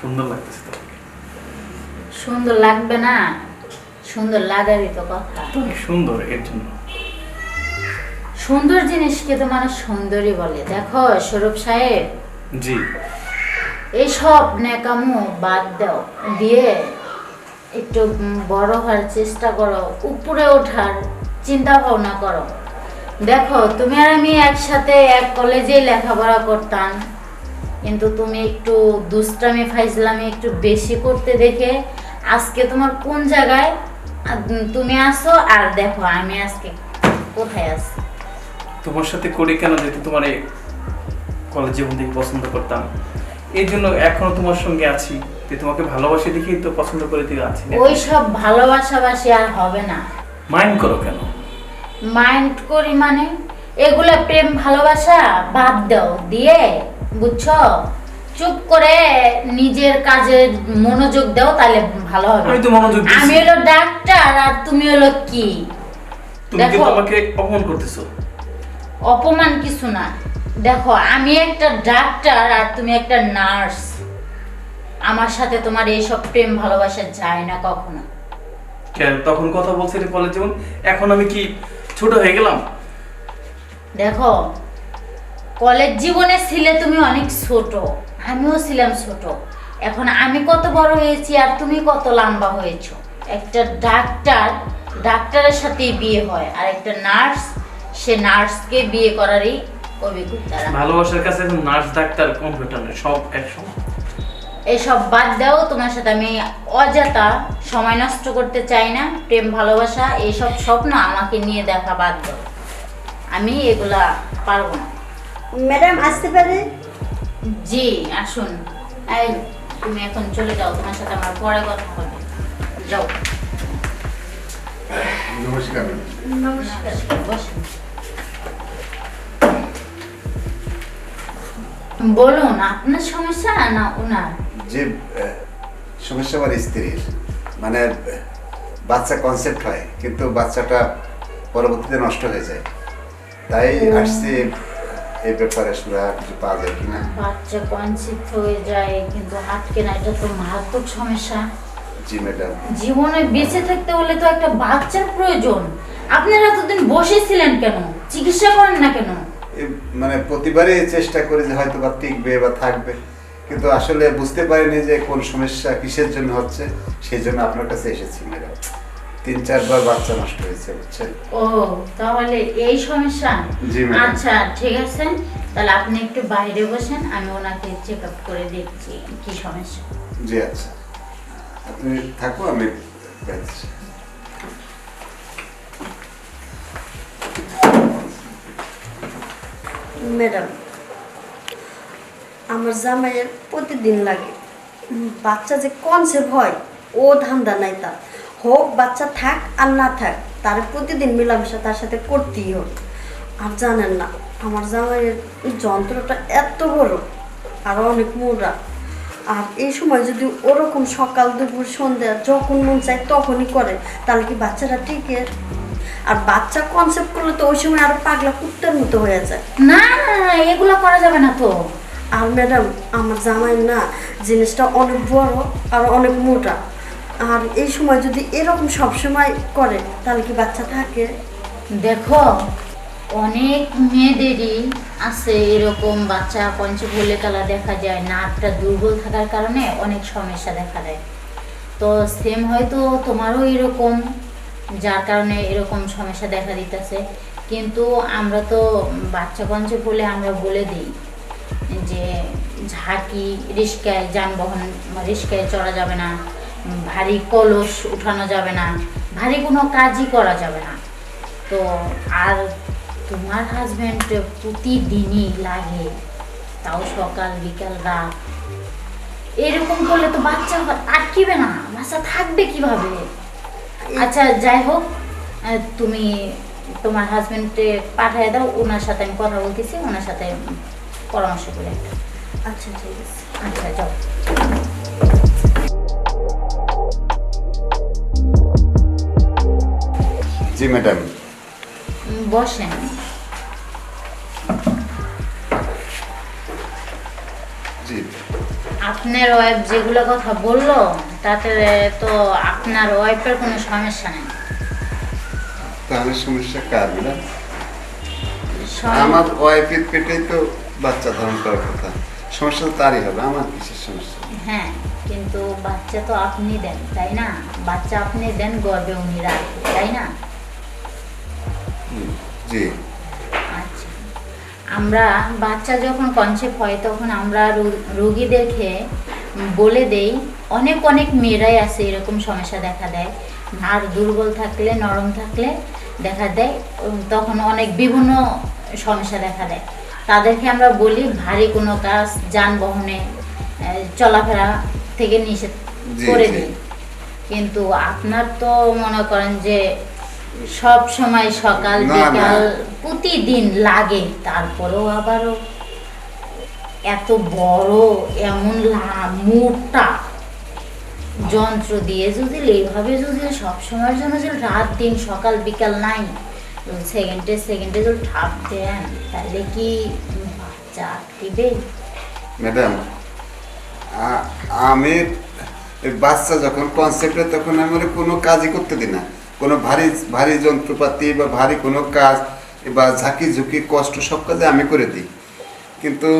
সুন্দর লাগতেছে তোমাকে সুন্দর লাগবে না? সুন্দর লাগারই তো কথা। তুমি সুন্দর এর জন্য। সুন্দর জিনিসকে তো মানুষ সুন্দরই বলে। দেখো স্বরূপ সাহেব। জি। এইসব নেকামো বাদ দাও। দিয়ে একটু বড় হওয়ার চেষ্টা করো, উপরে ওঠার চিন্তা ভাবনা করো। দেখো, তুমি আর আমি একসাথে এক কলেজেই লেখাপড়া করতাম, কিন্তু তুমি একটু দুষ্টামি, ফাইজলামি একটু বেশি করতে দেখে আজকে তোমার কোন জায়গায় তুমি আসো আর দেখো আমি আজকে কোথায় আছি। তোমার সাথে করি কেন যেহেতু তোমার এই কলেজ জীবন থেকে পছন্দ করতাম? এই জন্য এখনও তোমার সঙ্গে আছি। যে তোমাকে ভালোবাসি দেখেই তো পছন্দ করে দিয়ে আছি। ওই সব ভালোবাসাবাসি আর হবে না। মাইন্ড করো কেন? মাইন্ড করি মানে? এগুলা প্রেম ভালোবাসা? বাদ দাও। দিয়ে বুঝছ? চুপ করে নিজের কাজে মনোযোগ দাও তাহলে ভালো হবে। আমি তো মনোযোগ। আমি হলো ডাক্তার আর তুমি হলো কি? তুমি দেখো। আমাকে অপমান করতেছো। অপমান কিছু না। দেখো আমি একটা ডাক্তার আর তুমি একটা নার্স। আমার সাথে তোমার এইসব প্রেম ভালোবাসা যায় না কখনো। কেন? তখন কথা বলছিলে কলেজ জীবন। এখন আমি কি ছোট হয়ে গেলাম? দেখো কলেজ জীবনে ছিলে তুমি অনেক ছোট। আমিও ছিলাম ছোট। এখন আমি কত বড় হয়েছি আর তুমি কত লম্বা হয়েছো। একটা ডাক্তার ডাক্তারের সাথেই বিয়ে হয়। আর একটা নার্স সে নার্সকে বিয়ে করারই অভিজ্ঞতা। ভালোবাসার কাছে নার্স ডাক্তার কম্পিউটার সব একসঙ্গে। এসব বাদ দাও তোমার সাথে আমি অযথা সময় নষ্ট করতে চাই না প্রেম ভালোবাসা এইসব স্বপ্ন আমাকে নিয়ে দেখা বাদ দাও। আমি এগুলা পারব না। ম্যাডাম আসতে পারে? জি আসুন। এই তুমি এখন চলে যাও তোমার সাথে আমার পরে কথা হবে। যাও। নমস্কার নমস্কার বসুন। বলুন আপনার সমস্যা না ওনার? যে সমস্যা আমার স্ত্রীর। মানে বাচ্চা কনসেপ্ট হয় কিন্তু বাচ্চাটা পরবর্তীতে নষ্ট হয়ে যায়। তাই আসছি এই ব্যাপারে আসলে কিছু পাওয়া যায় কিনা? বাচ্চা কনসেপ্ট হয়ে যায় কিন্তু আটকে না এটা তো মারাত্মক সমস্যা। জি ম্যাডাম জীবনে বেঁচে থাকতে হলে তো একটা বাচ্চার প্রয়োজন। আপনারা এতদিন বসেছিলেন কেন? চিকিৎসা করেন না কেন? মানে প্রতিবারই চেষ্টা করি যে হয়তো বা টিকবে বা থাকবে। কিন্তু আসলে বুঝতে পারিনি যে কোন সমস্যা কিসের জন্য হচ্ছে সেই জন্য আপনার কাছে এসেছি ম্যাডাম। তিন চারবার বাচ্চা নষ্ট হয়েছে বুঝছেন? ও তাহলে এই সমস্যা? জি। আচ্ছা ঠিক আছে। তাহলে আপনি একটু বাইরে বসেন আমি ওনাকে চেক আপ করে দেখছি কি সমস্যা। জি আচ্ছা। আপনি থাকো আমি। ম্যাডাম আমার জামাইয়ের প্রতিদিন লাগে। বাচ্চা যে কনসেপ্ট হয়, ও ধান্দা নাই তার। হোক, বাচ্চা থাক আর না থাক, তার প্রতিদিন মেলামেশা তার সাথে করতেই হবে। আর জানেন না, আমার জামাইয়ের যন্ত্রটা এত বড়, আর অনেক মোটা। আর এই সময় যদি ওরকম সকাল, দুপুর, সন্ধ্যা যখন মন চায় তখনই করে, তাহলে কি বাচ্চাটা টিকে আর বাচ্চা কনসেপ্ট করলে তো ওই সময় আরও পাগলা কুত্তার মতো হয়ে যায়। না না, এগুলো করা যাবে না তো। আর ম্যাডাম, আমার জামাই না জিনিসটা অনেক বড় আর অনেক মোটা। আর এই সময় যদি এরকম সব সময় করে, তাহলে কি বাচ্চা থাকে? দেখো, অনেক মেয়েদেরই আছে এরকম বাচ্চা পঞ্চভুলে কালা দেখা যায়, নাকটা দুর্বল থাকার কারণে অনেক সমস্যা দেখা দেয়। তো সেম হয়তো তোমারও এরকম, যার কারণে এরকম সমস্যা দেখা দিতেছে। কিন্তু আমরা তো বাচ্চা পঞ্চভুলে আমরা বলে দিই যে ঝাঁকি রিস্কায় যানবাহন রিস্কায় চড়া যাবে না ভারী কলস উঠানো যাবে না, ভারী কোনো কাজই করা যাবে না। তো আর তোমার হাজব্যান্ড প্রতিদিনই লাগে, তাও সকাল, বিকাল, রাত। এরকম করলে তো বাচ্চা আটকিবে না, বাচ্চা থাকবে কীভাবে? আচ্ছা যাই হোক তুমি তোমার হাজব্যান্ডকে পাঠিয়ে দাও, ওনার সাথে আমি কথা বলতেছি, ওনার সাথে পরামর্শ করে। আচ্ছা ঠিক আছে। আচ্ছা যাও। জি ম্যাডাম। বসেন। জি। আপনার ওয়াইফ যেগুলো কথা বলল তাতে তো আপনার ওয়াইফের কোনো সমস্যা নেই। তাহলে সমস্যা কার সম- আমার ওয়াইফের পেটেই তো বাচ্চা ধারণ করার কথা। সমস্যা তো তারই হবে আমার কিসের সমস্যা? হ্যাঁ কিন্তু বাচ্চা তো আপনি দেন তাই না? বাচ্চা আপনি দেন গর্বে উনি রাখেন তাই না? জি। আচ্ছা। আমরা বাচ্চা যখন কনসেপ্ট হয় তখন আমরা রোগীদেরকে বলে দেই অনেক অনেক মেয়েরাই আছে এরকম সমস্যা দেখা দেয়। আর দুর্বল থাকলে নরম থাকলে দেখা দেয় তখন অনেক বিভিন্ন সমস্যা দেখা দেয়। তাদেরকে আমরা বলি ভারী কোনো কাজ যানবাহনে চলাফেরা থেকে নিষেধ করে দিই কিন্তু আপনার তো মনে করেন যে সব সময় সকাল। বিকাল প্রতিদিন লাগে তারপরেও আবারও এত বড় এমন মোটা যন্ত্র দিয়ে যদি এইভাবে যদি সব সময়ের জন্য যদি রাত দিন সকাল বিকাল নাই সেকেন্ডে সেকেন্ডে যদি ঠাপ দেন তাহলে কি বাচ্চা আটকিবে ম্যাডাম আমি বাচ্চা যখন কনসেপ্টে তখন আমি ওরে কোনো কাজই করতে দিই না। কোনো ভারী ভারী যন্ত্রপাতি বা ভারী কোনো কাজ বা ঝাঁকি ঝুঁকি কষ্ট সব কাজে আমি করে দিই। কিন্তু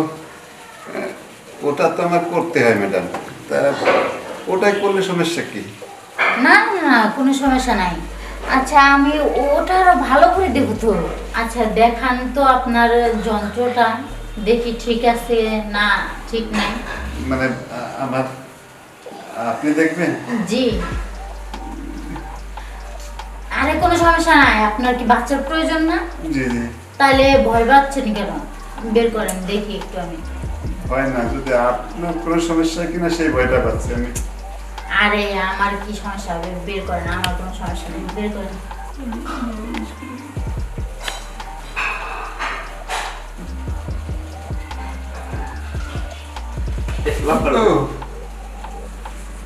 ওটা তো আমার করতে হয় ম্যাডাম। তা ওটাই করলে সমস্যা কি? না না কোনো সমস্যা নাই। আচ্ছা আমি ওটা আরও ভালো করে দেবো তো। আচ্ছা দেখান তো আপনার যন্ত্রটা। দেখি ঠিক আছে না ঠিক নাই। মানে আমার আপনি দেখবেন? জি। আরে কোনো সমস্যা নাই। আপনার কি বাচ্চার প্রয়োজন না? জি জি। তাহলে ভয় পাচ্ছেন কেন? বের করেন দেখি একটু আমি। হয় না যদি আপনার কোনো সমস্যা কিনা সেই ভয়টা পাচ্ছি আমি। আরে আমার কি সমস্যা হবে বের করেন আমার কোনো সমস্যা নেই বের করেন। Oh.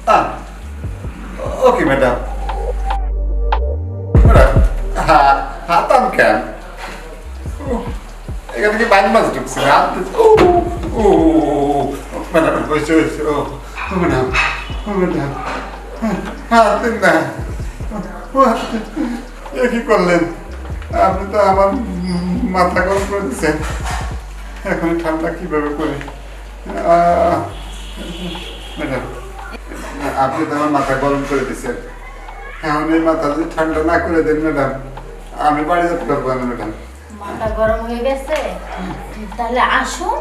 Ah. হা- হাতাম কেন এখানে কি বাইন মাছ ঢুকছে ম্যাডাম ও ম্যাডাম ও ম্যাডাম হাত দিন না। দিন। এ করলেন? আপনি তো আমার মাথা গরম করে দিচ্ছেন এখন ঠান্ডা কীভাবে করি? ম্যাডাম, আপনি তো আমার মাথা গরম করে দিচ্ছেন এখন এই মাথা যদি ঠান্ডা না করে দেন, ম্যাডাম, আমি বাড়ি যেতে পারব না, ম্যাডাম। মাথা গরম হয়ে গেছে? তাহলে আসুন,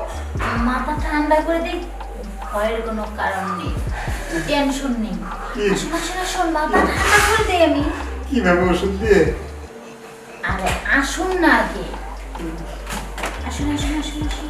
মাথা ঠান্ডা করে দিই। ভয়ের কোনো কারণ নেই। টেনশন নেই? আসুন আসুন আসুন মাথা ঠান্ডা আমি। কীভাবে ওষুধ দিয়ে? আরে আসুন না আগে। আসুন আসুন আসুন আসুন।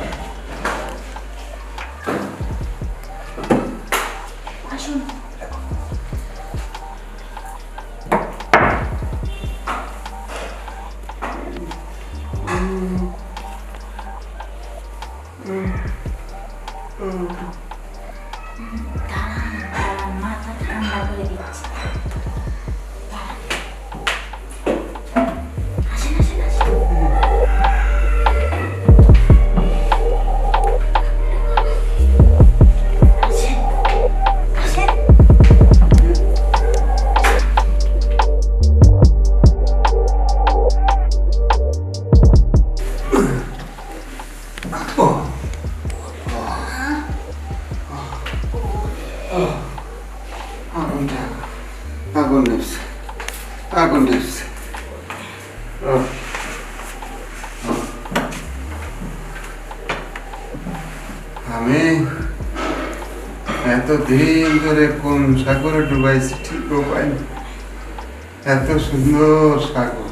আমি এতদিন ধরে কোন সাগরে ডুবাইছি ঠিকও পাইনি। এত সুন্দর সাগর।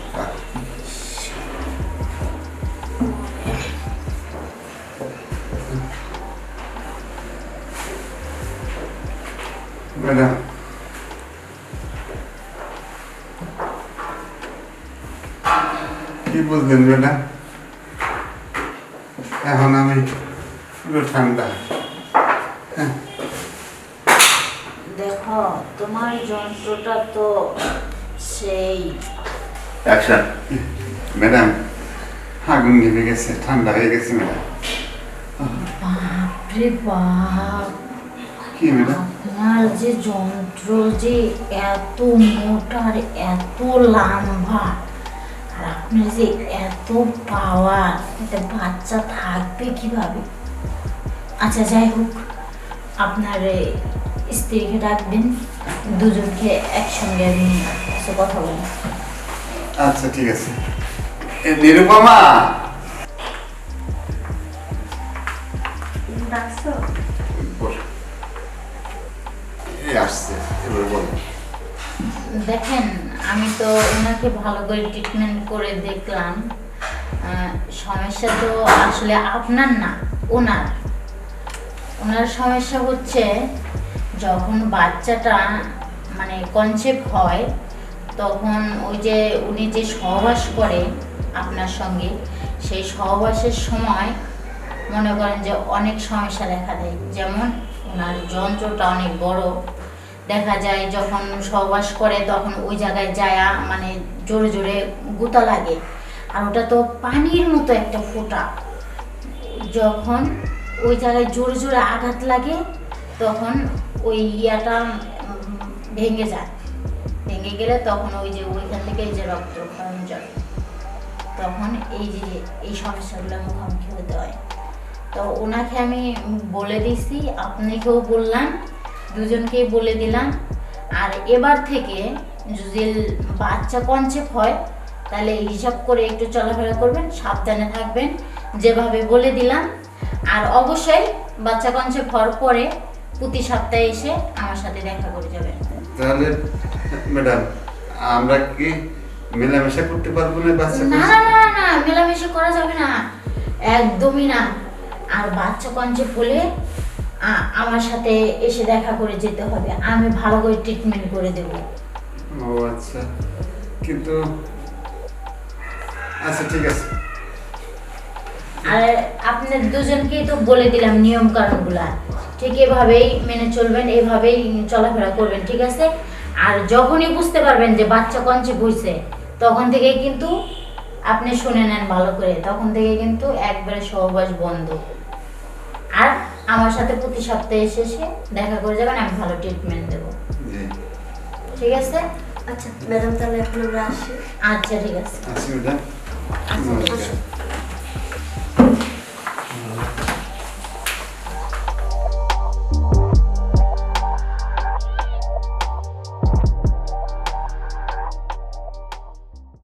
ম্যাডাম। কি বুঝলেন ম্যাডাম? এখন আমি পুরো ঠান্ডা। হ্যাঁ। দেখো তোমার যন্ত্রটা তো সেই। অ্যাকশন ম্যাডাম আগুন নেমে গেছে ঠান্ডা হয়ে গেছে ম্যাডাম। বাপরে বাপ। কি ম্যাডাম? আপনার যে যন্ত্র যে এত মোটা আর এত লম্বা আর আপনার যে এত পাওয়ার এতে বাচ্চা থাকবে কীভাবে? আচ্ছা যাই হোক। আপনার স্ত্রীকে ডাকবেন দুজনকে একসঙ্গে আমি কিছু কথা বলি আচ্ছা ঠিক আছে। নিরুপমা! ডাকছো? আসছে এবার বলো। দেখেন আমি তো ওনাকে ভালো করে ট্রিটমেন্ট করে দেখলাম। আহ, সমস্যা তো আসলে আপনার না ওনার। ওনার সমস্যা হচ্ছে যখন বাচ্চাটা মানে কনসেপ্ট হয়, তখন ওই যে উনি যে সহবাস করে আপনার সঙ্গে, সেই সহবাসের সময় মনে করেন যে অনেক সমস্যা দেখা দেয়। যেমন ওনার যন্ত্রটা অনেক বড়। দেখা যায় যখন সহবাস করে, তখন ওই জায়গায় যায় মানে জোরে জোরে গুতা লাগে। আর ওটা তো পানির মতো একটা ফোঁটা। যখন ওই জায়গায় জোরে জোরে আঘাত লাগে, তখন ওই ইয়াটা ভেঙে যায়। ভেঙে গেলে তখন ওই যে ওইখান থেকে যে রক্ত যায় তখন এই যে এই সমস্যাগুলো মুখোমুখি হতে হয়। তো ওনাকে আমি বলে দিছি আপনাকেও বললাম, দুজনকেই বলে দিলাম। আর এবার থেকে যদি বাচ্চা কনসেপ্ট হয়, তাহলে হিসাব করে একটু চলাফেরা করবেন, সাবধানে থাকবেন। যেভাবে বলে দিলাম আর অবশ্যই বাচ্চা কনসেপ্ট হওয়ার পরে প্রতি সপ্তাহে এসে আমার সাথে দেখা করে যাবেন তাহলে ম্যাডাম আমরা কি মেলামেশা করতে পারব না বাচ্চা না না না না, মেলামেশা করা যাবে না। একদমই না। আর বাচ্চা হলে আ- আমার সাথে এসে দেখা করে যেতে হবে। আমি ভালো করে ট্রিটমেন্ট করে দেব। ও আচ্ছা। কিন্তু আচ্ছা ঠিক আছে। আর আপনার দুজনকেই তো বলে দিলাম নিয়ম কানুনগুলা ঠিক এভাবেই মেনে চলবেন এভাবেই চলাফেরা করবেন ঠিক আছে? আর যখনই বুঝতে পারবেন যে বাচ্চা কনসেপ্ট হয়েছে তখন থেকে কিন্তু আপনি শুনে নেন ভালো করে। তখন থেকে কিন্তু একবারে সহবাস বন্ধ। আর আমার সাথে প্রতি সপ্তাহে এসে এসে দেখা করে যাবেন আমি ভালো ট্রিটমেন্ট দেবো। ঠিক আছে? আচ্ছা ম্যাডাম তাহলে এখন আমরা আসি। আচ্ছা ঠিক আছে। ম্যাডাম। আচ্ছা, নমস্কার।